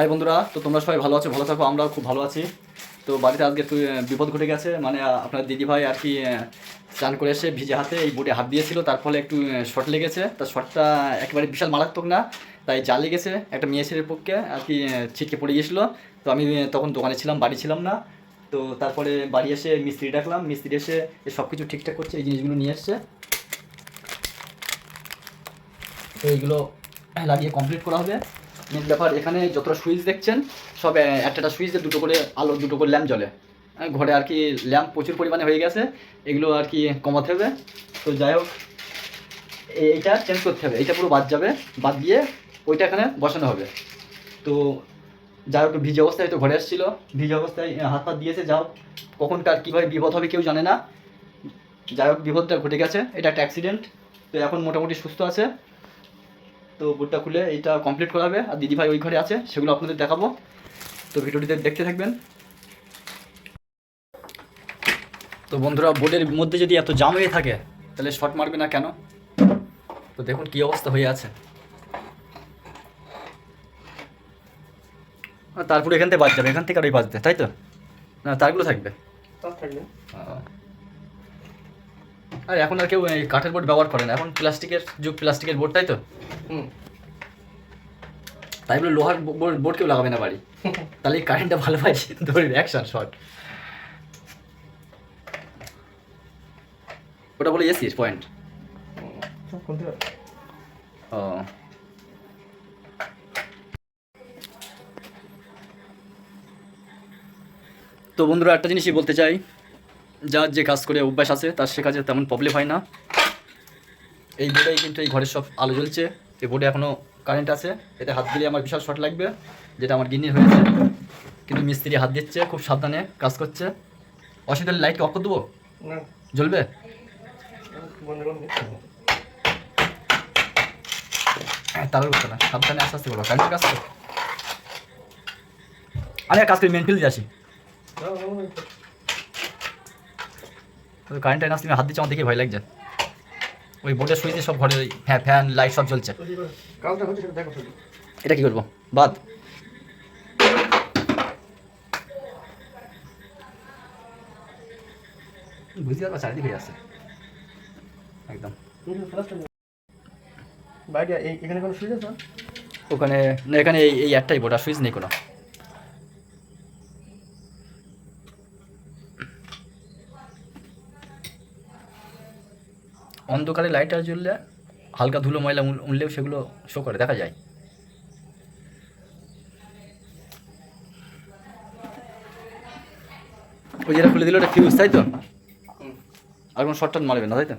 High বন্ধুরা। তো তোমরা সবাই ভালো আছো? ভালো থাকো, আমরাও খুব ভালো আছি। তো বাড়িতে আজকে একটু বিপদ ঘটে গেছে। মানে আপনার দিদিভাই আর কি স্নান করে এসে ভিজে হাতে এই বোটে হাত দিয়েছিল। তার ফলে একটু শর্ট লেগেছে। তার শর্টটা একেবারে বিশাল মারাত্মক না, তাই যা লেগেছে একটা মেয়ে ছেলের পক্ষে আর কি ছিটকে পড়ে গিয়েছিল। তো আমি তখন দোকানে ছিলাম, বাড়ি ছিলাম না। তো তারপরে বাড়ি এসে মিস্ত্রি ডাকলাম। মিস্ত্রি এসে সব কিছু ঠিকঠাক করছে, এই জিনিসগুলো নিয়ে এসছে। তো এইগুলো লাগিয়ে কমপ্লিট করা হবে। মেন ব্যাপার, এখানে যতটা সুইচ দেখছেন, সব একটা সুইচে দুটো করে আলো, দুটো করে ল্যাম্প জ্বলে। ঘরে আর কি ল্যাম্প প্রচুর পরিমাণে হয়ে গেছে, এগুলো আর কি কমাতে হবে। তো যাই হোক এইটা চেঞ্জ করতে হবে, এইটা পুরো বাদ যাবে, বাদ দিয়ে ওইটা এখানে বসানো হবে। তো যাই হোক, ভিজে অবস্থায় তো ঘরে এসেছিল, ভিজে অবস্থায় হাত পা দিয়েছে যাও কখন কার কীভাবে বিপদ হবে কেউ জানে না। যাই হোক, বিপদটা ঘটে গেছে, এটা একটা অ্যাক্সিডেন্ট তো এখন মোটামুটি সুস্থ আছে। তো বুটটা খুলে এইটা কমপ্লিট করা হবে আর দিদিভাই ওই ঘরে আছে সেগুলো আপনাদের দেখাবো। তো ভিডিওটিতে দেখতে থাকবেন। তো বন্ধুরা বোর্ডের মধ্যে যদি এত জাম হয়ে থাকে তাহলে শর্ট মারবে না কেন? তো দেখুন কি অবস্থা হয়ে আছে। তারপরে এখান থেকে বাদ যাবে এখান থেকে আর ওই বাজবে তাই তো? না তারগুলো থাকবে। থাকবে। আর এখন আর কেউ এই কাঠের বোর্ড ব্যবহার করে না। এখন প্লাস্টিকের যুগ প্লাস্টিকের বোর্ড তাই তো? হুম। তাই বলে লোহার বোর্ড বোর্ড কেউ লাগাবে না বাড়ি? তাহলে এই কারেন্টটা ভালো পাই ধরে অ্যাকশন শর্ট ওটা বলে এসিস পয়েন্ট ও। তো বন্ধুরা একটা জিনিসই বলতে চাই। যার যে কাজ করে অভ্যাস আছে তার সে কাজে তেমন প্রবলেম হয় না। এই বোর্ডেই কিন্তু এই ঘরের সব আলো জ্বলছে। এই বোর্ডে এখনও কারেন্ট আছে। এতে হাত দিলে আমার বিশাল শর্ট লাগবে যেটা আমার গিন্নির হয়েছে। কিন্তু মিস্ত্রি হাত দিচ্ছে খুব সাবধানে কাজ করছে। অসুবিধা লাইট অফ করে দেবো? জ্বলবে? হ্যাঁ করতে না। সাবধানে আস্তে আস্তে করব কারেন্টের কাজ আমি কাজ করি মেন ফিল্ডে আসি। কারেন্ট না তুমি হাত দিচ্ছে আমার দেখে ভয় লাগছে। ওই বোর্ডের সুইচে সব ঘরে হ্যাঁ ফ্যান লাইট সব জ্বলছে। এটা কি করব? বাদ। বুঝতে পারবা চারিদিকে হয়ে আছে একদম। বাইরে এখানে কোনো সুবিধা আছে? ওখানে না এখানে এই এই একটাই বোর্ড আর সুইচ নেই কোনো। অন্ধকারে লাইটার জ্বললে হালকা ধুলো ময়লা উঠলেও সেগুলো শো করে দেখা যায়। ওই যেটা খুলে দিল ওটা ফিউজ তাই তো? আর কোনো শর্ট টার্ট মারবে না তাই তো?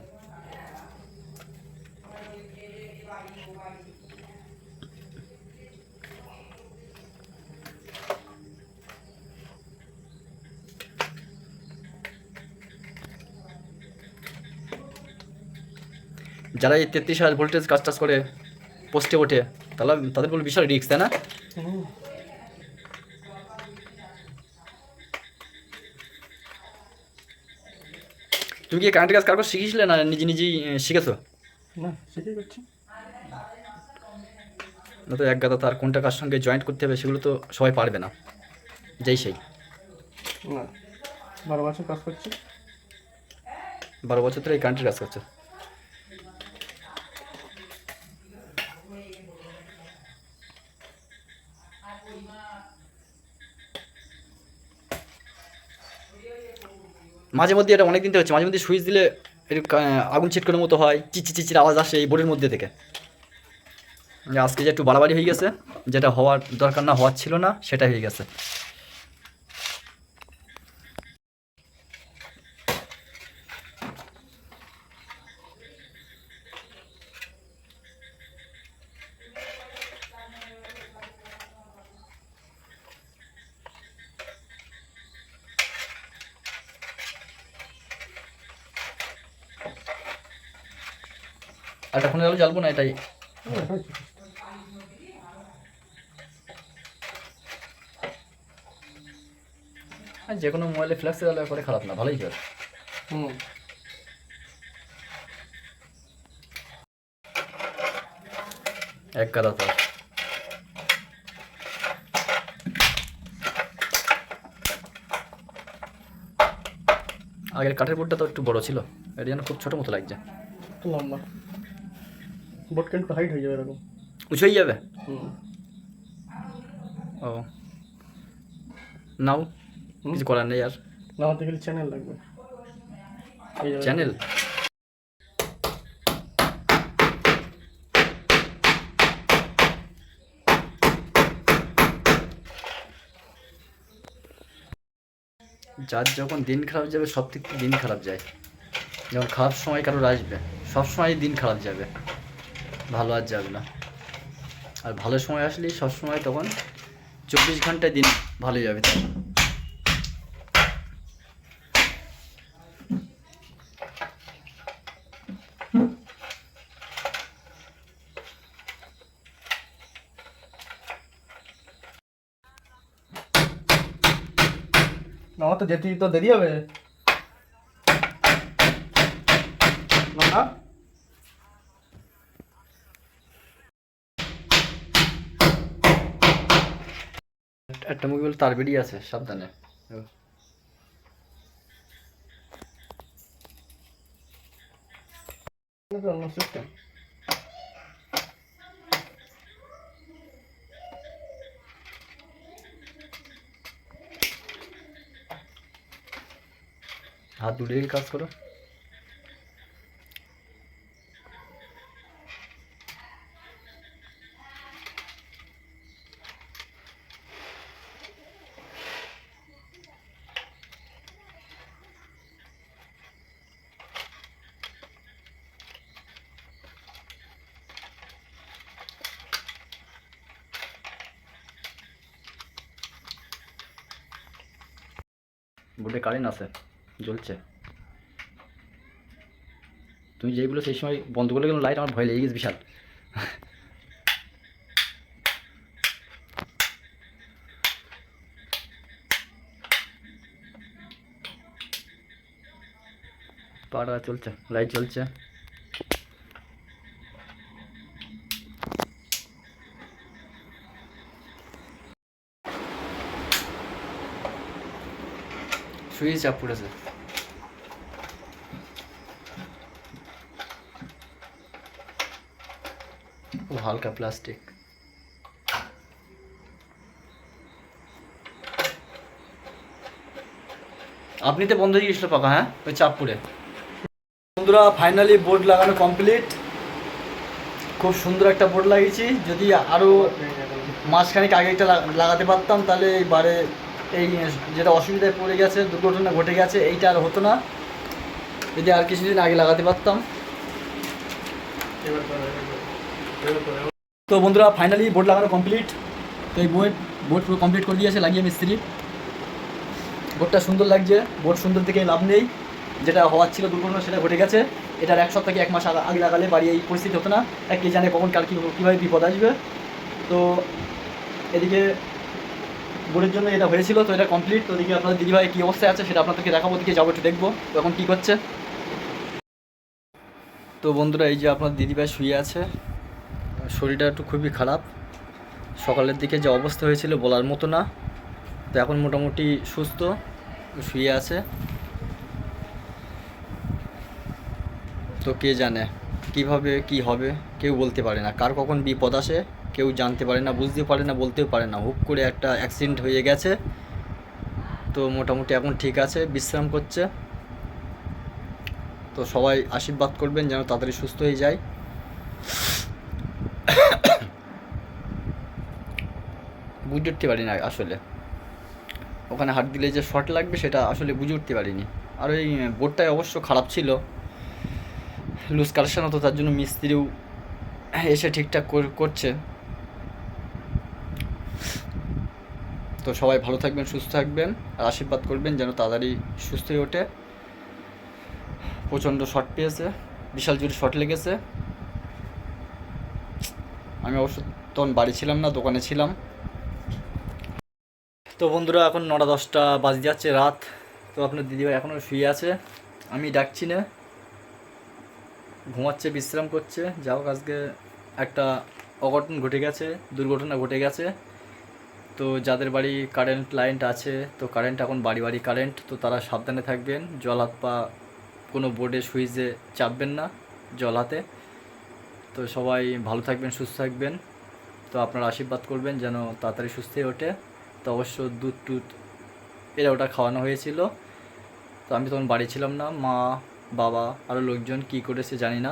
যারা এই তেত্রিশ হাজার ভোল্টেজ কাজ টাজ করে পোস্টে ওঠে তাহলে তাদের বলে বিশাল রিস্ক তাই না? তুমি কি কারেন্টের কাজ কারও শিখেছিলে না নিজে নিজেই শিখেছো? না সেটাই করছি না তো এক গাদা তার কোনটা কার সঙ্গে জয়েন্ট করতে হবে সেগুলো তো সবাই পারবে না। যেই সেই। না বারো বছর কাজ করছি। বারো বছর ধরে এই কারেন্টের কাজ করছ? মাঝে মধ্যে এটা অনেক দিন হচ্ছে, মাঝে মধ্যে সুইচ দিলে আগুন ছিটকানোর মতো হয়, চিচি চিচির আওয়াজ আসে এই বোর্ডের মধ্যে থেকে। আজকে যে একটু বাড়াবাড়ি হয়ে গেছে, যেটা হওয়ার দরকার না হওয়ার ছিল না সেটা হয়ে গেছে। আর এখন জ্বালবো না এটাই। যে কোনো মোবাইলে ফ্ল্যাক্স জ্বালা করে খারাপ না ভালোই করে। এক কাদা তার আগের কাঠের বোর্ডটা তো একটু বড় ছিল এটা যেন খুব ছোট মতো লাগছে। লম্বা। বোর্ড কিন্তু হাইট হয়ে যাবে এরকম। উঁচু হয়ে যাবে? ও। নাও কিছু করার নেই আর। না হতে গেলে চ্যানেল লাগবে। চ্যানেল যার যখন দিন খারাপ যাবে সব থেকে দিন খারাপ যায়। যখন খারাপ সময় কারোর আসবে সব সময় দিন খারাপ যাবে। ভালো আর যাবে না। আর ভালো সময় আসলেই সব সময় তখন চব্বিশ ঘন্টায় দিন ভালো যাবে তার আমার তো যেতে তো দেরি হবে না না একটা মুখে বলে তার বেরিয়ে আছে সাবধানে। সিস্টেম হাত দুটো দিকে কাজ করো। বোর্ডে কারেন্ট আছে, জ্বলছে। তুমি যেইগুলো সেই সময় বন্ধ করলে লাইট আমার ভয় লেগে গেছে বিশাল। পাড়া চলছে লাইট জ্বলছে। সুইচ চাপ পড়েছে খুব হালকা প্লাস্টিক আপনিতে বন্ধ হয়ে পাকা হ্যাঁ? ওই চাঁদপুরে বন্ধুরা ফাইনালি বোর্ড লাগানো কমপ্লিট খুব সুন্দর একটা বোর্ড লাগিয়েছি। যদি আরও মাসখানেক আগে একটা লাগাতে পারতাম, তাহলে এবারে এই যেটা অসুবিধায় পড়ে গেছে দুর্ঘটনা ঘটে গেছে এইটা আর হতো না। যদি আর কিছুদিন আগে লাগাতে পারতাম। তো বন্ধুরা ফাইনালি বোর্ড লাগানো কমপ্লিট তো এই বোর্ড বোর্ড পুরো কমপ্লিট করে দিয়েছে লাগিয়ে মিস্ত্রি বোর্ডটা সুন্দর লাগছে বোর্ড সুন্দর থেকে লাভ নেই। যেটা হওয়ার ছিল দুর্ঘটনা সেটা ঘটে গেছে। এটার এক সপ্তাহ কি এক মাস আগে লাগালে বাড়ি এই পরিস্থিতি হতো না। আর কে জানে কখন কাল কী কীভাবে বিপদ আসবে। তো এদিকে বোর্ডের জন্য এটা হয়েছিল, তো এটা কমপ্লিট তো দেখি আপনাদের দিদিভাই কী অবস্থায় আছে সেটা আপনাদেরকে দেখাবো দিকে যাব, একটু দেখব এখন কী করছে। তো বন্ধুরা, এই যে আপনার দিদিভাই শুয়ে আছে, শরীরটা একটু খুবই খারাপ। সকালের দিকে যে অবস্থা হয়েছিল বলার মতো না। তো এখন মোটামুটি সুস্থ, শুয়ে আছে। তো কে জানে, কীভাবে, কি হবে, কেউ বলতে পারে না। কার কখন বিপদ আসে কেউ জানতে পারে না, বুঝতে পারে না, বলতেও পারে না। হুক করে একটা অ্যাক্সিডেন্ট হয়ে গেছে। তো মোটামুটি এখন ঠিক আছে, বিশ্রাম করছে। তো সবাই আশীর্বাদ করবেন যেন তাড়াতাড়ি সুস্থ হয়ে যায়। বুঝে উঠতে পারি না আসলে। ওখানে হাত দিলে যে শর্ট লাগবে সেটা আসলে বুঝে উঠতে পারিনি। আর ওই বোর্ডটাই অবশ্য খারাপ ছিল। লুজ কালেকশন হতো তার জন্য মিস্ত্রিও এসে ঠিকঠাক করছে। তো সবাই ভালো থাকবেন, সুস্থ থাকবেন আর আশীর্বাদ করবেন যেন তাড়াতাড়ি সুস্থ হয়ে ওঠে। প্রচণ্ড শর্ট পেয়েছে, বিশাল জোরে শর্ট লেগেছে। আমি অবশ্য তখন বাড়ি ছিলাম না, দোকানে ছিলাম। তো বন্ধুরা, এখন নটা দশটা বাজে যাচ্ছে রাত। তো আপনার দিদিভাই এখনও শুয়ে আছে। আমি ডাকছি না। ঘুমাচ্ছে, বিশ্রাম করছে। যা হোক, আজকে একটা অঘটন ঘটে গেছে, দুর্ঘটনা ঘটে গেছে। তো যাদের বাড়ি কারেন্ট লাইনটা আছে, তো কারেন্ট এখন বাড়ি বাড়ি কারেন্ট তো তারা সাবধানে থাকবেন। জল হাত পা কোনো বোর্ডে সুইচে চাপবেন না জল হাতে। তো সবাই ভালো থাকবেন, সুস্থ থাকবেন। তো আপনারা আশীর্বাদ করবেন যেন তাড়াতাড়ি সুস্থ হয়ে ওঠে। তো অবশ্য দুধ টুধ এরা ওটা খাওয়ানো হয়েছিল। তো আমি তখন বাড়ি ছিলাম না। মা, বাবা আরও লোকজন কী করেছে জানি না।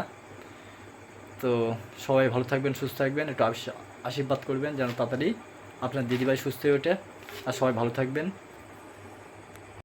তো সবাই ভালো থাকবেন, সুস্থ থাকবেন। একটু আশীর্বাদ করবেন যেন তাড়াতাড়ি আপনার দিদিভাই সুস্থ হয়ে ওঠে আর সবাই ভালো থাকবেন।